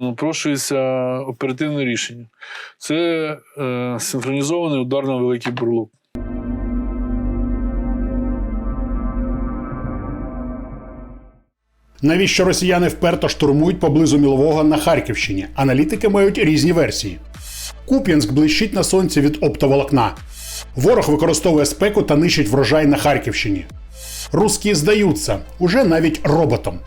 Напрошується оперативне рішення. Це е, синхронізований удар на великий бурлук. Навіщо росіяни вперто штурмують поблизу Мілового на Харківщині? Аналітики мають різні версії. Куп'янськ блищить на сонці від оптоволокна. Ворог використовує спеку та нищить врожай на Харківщині. Русські здаються уже навіть роботом.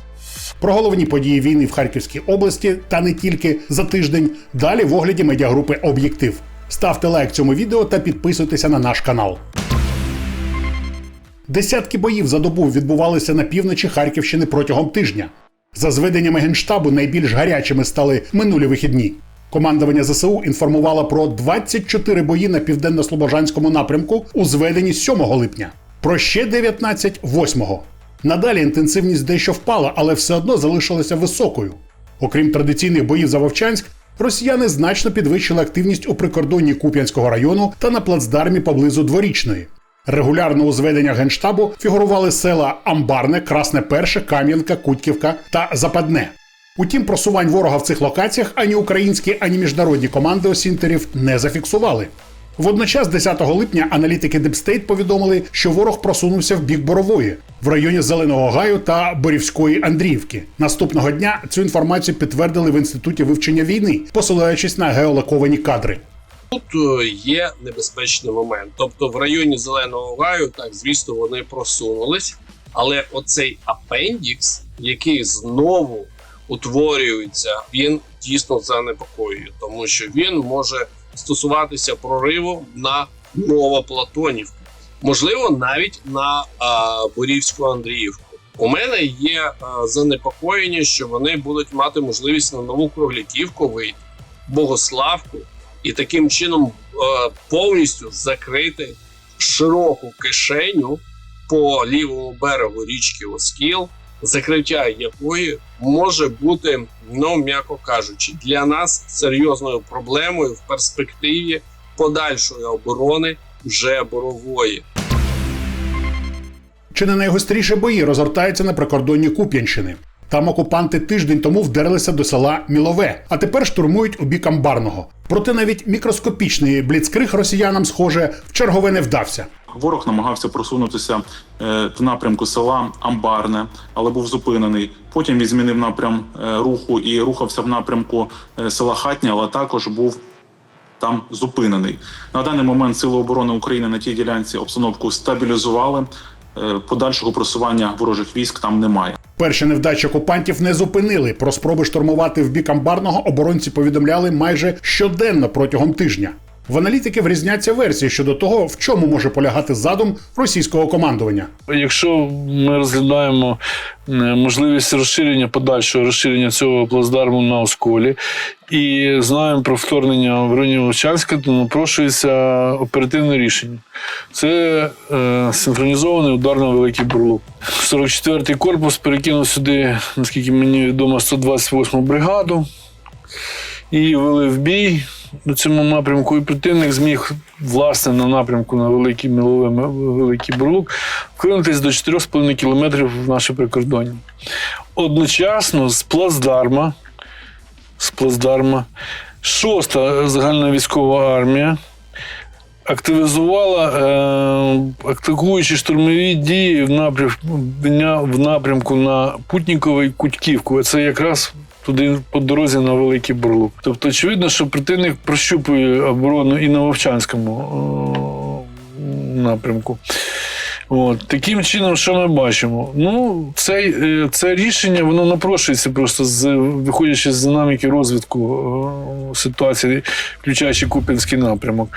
Про головні події війни в Харківській області та не тільки за тиждень. Далі в огляді медіагрупи Об'єктив. Ставте лайк цьому відео та підписуйтеся на наш канал. Десятки боїв за добу відбувалися на півночі Харківщини протягом тижня. За зведеннями генштабу найбільш гарячими стали минулі вихідні. Командування ЗСУ інформувало про 24 бої на південно-слобожанському напрямку у зведенні 7 липня, про ще 19 – 8. Надалі інтенсивність дещо впала, але все одно залишилася високою. Окрім традиційних боїв за Вовчанськ, росіяни значно підвищили активність у прикордонні Куп'янського району та на плацдармі поблизу дворічної. Регулярно у зведеннях генштабу фігурували села Амбарне, Красне Перше, Кам'янка, Кутьківка та Западне. Утім, просувань ворога в цих локаціях ані українські, ані міжнародні команди осінтерів не зафіксували. Водночас, 10 липня, аналітики Депстейт повідомили, що ворог просунувся в бік Борової в районі Зеленого Гаю та Борівської Андріївки. Наступного дня цю інформацію підтвердили в інституті вивчення війни, посилаючись на геолоковані кадри. Тут е, є небезпечний момент. Тобто, в районі зеленого гаю, так звісно, вони просунулись, але оцей апендікс, який знову утворюється, він дійсно занепокоює, тому що він може стосуватися прориву на Новоплатонівку, можливо, навіть на а, Борівську Андріївку. У мене є а, занепокоєння, що вони будуть мати можливість на нову Кругляківку вийти, Богославку, і таким чином е, повністю закрити широку кишеню по лівому берегу річки Оскіл, закриття якої може бути, ну м'яко кажучи, для нас серйозною проблемою в перспективі подальшої оборони вже борової. Чи не найгостріші бої розгортаються на прикордонні Куп'янщини? Там окупанти тиждень тому вдерлися до села Мілове, а тепер штурмують у бік Амбарного. Проте навіть мікроскопічний бліцкриг росіянам, схоже, в чергове не вдався. Ворог намагався просунутися е, в напрямку села Амбарне, але був зупинений. Потім він змінив напрям е, руху і рухався в напрямку е, села Хатня, але також був там зупинений. На даний момент Сили оборони України на тій ділянці обстановку стабілізували. Е, Подальшого просування ворожих військ там немає. Перші невдачі окупантів не зупинили. Про спроби штурмувати в бік Амбарного оборонці повідомляли майже щоденно протягом тижня. В аналітиків різняться версії щодо того, в чому може полягати задум російського командування. Якщо ми розглядаємо е, можливість розширення подальшого розширення цього плацдарму на осколі і знаємо про вторгнення в районі Вовчанська, то напрошується оперативне рішення. Це е, синхронізований удар на великий бурлук. 44-й корпус перекинув сюди, наскільки мені відомо, 128-му бригаду і вели в бій на цьому напрямку. І противник зміг власне на напрямку на Великий Мілове Великий Бурлук вклинутись до 4,5 кілометрів в наше прикордоння. Одночасно з плацдарма, з плацдарма, шоста загальна військова армія активізувала е, атакуючі штурмові дії в напрямку, в напрямку на Путніковий Кутьківку. Це якраз туди по дорозі на Великий Бурлук. Тобто, очевидно, що противник прощупує оборону і на Вовчанському е, напрямку. От. Таким чином, що ми бачимо? Ну, це, е, це рішення воно напрошується просто з виходячи з динаміки розвитку е, ситуації, включаючи Купінський напрямок.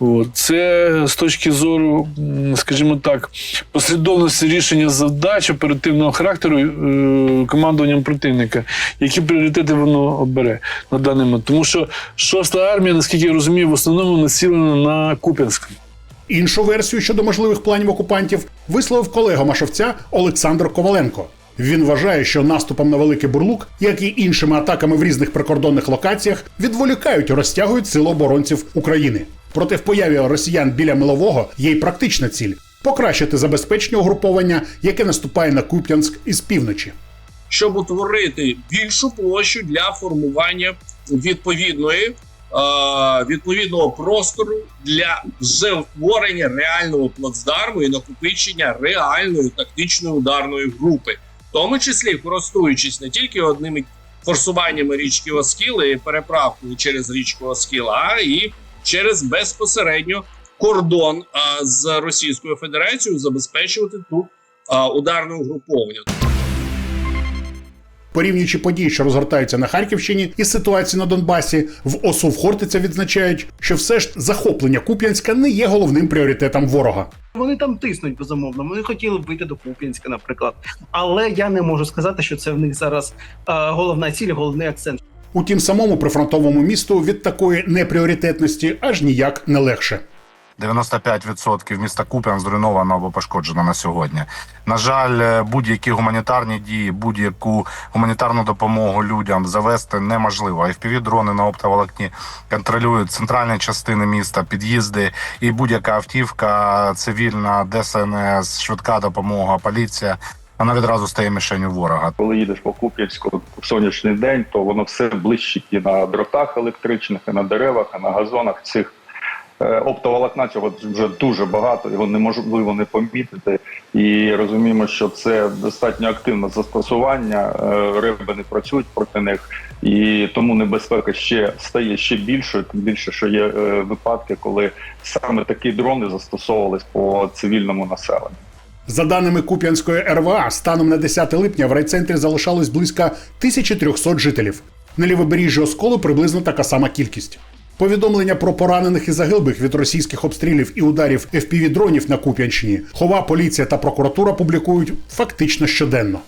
От. Це з точки зору, скажімо так, послідовності рішення задач оперативного характеру е, командуванням противника, які пріоритети воно обере на даний момент. Тому що шоста армія, наскільки я розумію, в основному націлена на Куп'янськ. Іншу версію щодо можливих планів окупантів висловив колега Машовця Олександр Коваленко. Він вважає, що наступом на Великий Бурлук, як і іншими атаками в різних прикордонних локаціях, відволікають розтягують сили оборонців України. Проте в появі росіян біля милового є й практична ціль покращити забезпечення угруповання, яке наступає на Куп'янськ із півночі. щоб утворити більшу площу для формування відповідної відповідного простору для вже утворення реального плацдарму і накопичення реальної тактичної ударної групи, в тому числі користуючись не тільки одними форсуваннями річки Оскіл і переправкою через річку Оскіл, а і через безпосередньо кордон з Російською Федерацією забезпечувати тут а, ударне угруповання. Порівнюючи події, що розгортаються на Харківщині, із ситуацією на Донбасі, в ОСУ в Хортиця відзначають, що все ж захоплення Куп'янська не є головним пріоритетом ворога. Вони там тиснуть безумовно. Вони хотіли б вийти до Куп'янська, наприклад. Але я не можу сказати, що це в них зараз е, головна ціль, головний акцент. Утім, самому прифронтовому місту від такої непріоритетності аж ніяк не легше. 95% міста Куп'ян зруйновано або пошкоджено на сьогодні. На жаль, е, будь-які гуманітарні дії, будь-яку гуманітарну допомогу людям завести неможливо. fpv дрони на оптоволокні контролюють центральні частини міста, під'їзди і будь-яка автівка, цивільна, ДСНС, швидка допомога, поліція. Вона відразу стає мішенью ворога. Коли їдеш по Куп'янську в сонячний день, то воно все блищить і на дротах електричних, і на деревах, і на газонах. Цих оптоволокна цього вже дуже багато, його неможливо не помітити. І розуміємо, що це достатньо активне застосування. е, Реби не працюють проти них, і тому небезпека ще стає ще більшою. Тим більше, що є е, випадки, коли саме такі дрони застосовувались по цивільному населенню. За даними Куп'янської РВА, станом на 10 липня в райцентрі залишалось близько 1300 жителів. На лівобережжі Осколу приблизно така сама кількість. Повідомлення про поранених і загиблих від російських обстрілів і ударів fpv дронів на Куп'янщині хова, поліція та прокуратура публікують фактично щоденно.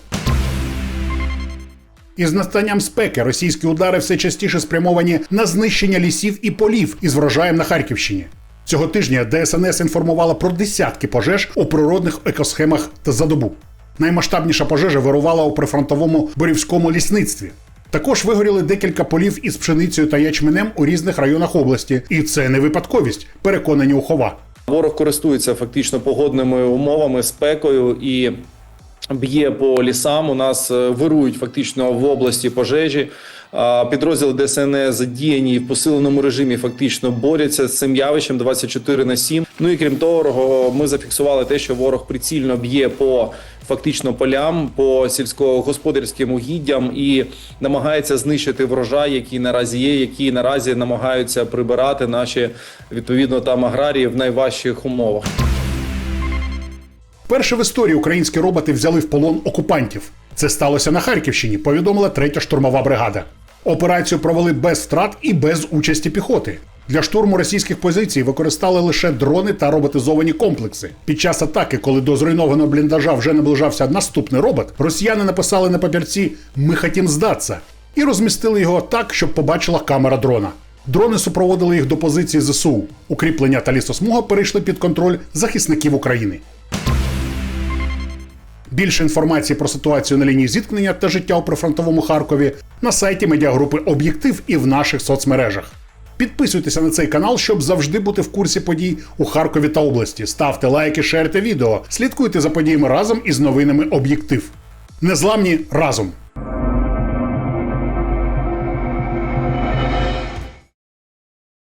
Із настанням спеки російські удари все частіше спрямовані на знищення лісів і полів із врожаєм на Харківщині. Цього тижня ДСНС інформувала про десятки пожеж у природних екосхемах та за добу. Наймасштабніша пожежа вирувала у прифронтовому борівському лісництві. Також вигоріли декілька полів із пшеницею та ячменем у різних районах області, і це не випадковість, переконані ухова. Ворог користується фактично погодними умовами, спекою і б'є по лісам. У нас е, вирують фактично в області пожежі. Підрозділи ДСНС задіяні в посиленому режимі фактично борються з цим явищем 24 на 7. Ну і крім того, ми зафіксували те, що ворог прицільно б'є по фактично полям, по сільськогосподарським угіддям і намагається знищити врожай, який наразі є, які наразі намагаються прибирати наші відповідно там аграрії в найважчих умовах. Перше в історії українські роботи взяли в полон окупантів. Це сталося на Харківщині, повідомила третя штурмова бригада. Операцію провели без втрат і без участі піхоти. Для штурму російських позицій використали лише дрони та роботизовані комплекси. Під час атаки, коли до зруйнованого бліндажа вже наближався наступний робот, росіяни написали на папірці Ми хотім здатися і розмістили його так, щоб побачила камера дрона. Дрони супроводили їх до позиції ЗСУ. Укріплення та лісосмуга перейшли під контроль захисників України. Більше інформації про ситуацію на лінії зіткнення та життя у прифронтовому Харкові на сайті медіагрупи Об'єктив і в наших соцмережах. Підписуйтеся на цей канал, щоб завжди бути в курсі подій у Харкові та області. Ставте лайки, шерте відео, слідкуйте за подіями разом із новинами Об'єктив. Незламні разом!